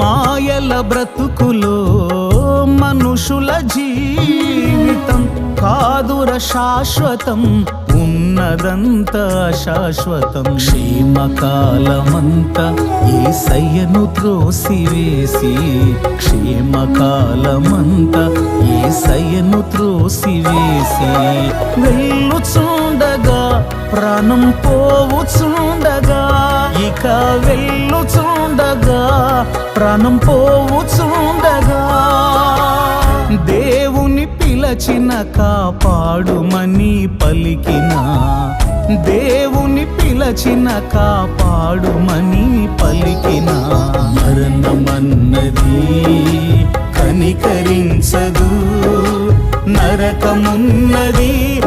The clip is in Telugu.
మాయల బ్రతుకులో మనుషుల జీవితం కాదుర శాశ్వతం ఉన్నదంత శాశ్వతం క్షేమకాలమంత ఈ సయ్యను త్రోసివేసి క్షేమకాలమంత ఈ సయ్యను త్రోసివేసి. వెళ్ళుచుండగా ప్రాణం పోవుచుండగా ఇక వెళ్ళుచుండగా ప్రాణం పోవుచుండగా. దేవుని పిలచిన కాపాడుమని పలికిన. దేవుని పిలచిన కాపాడుమని పలికిన. మరణమన్నది కనికరించదు నరకమున్నది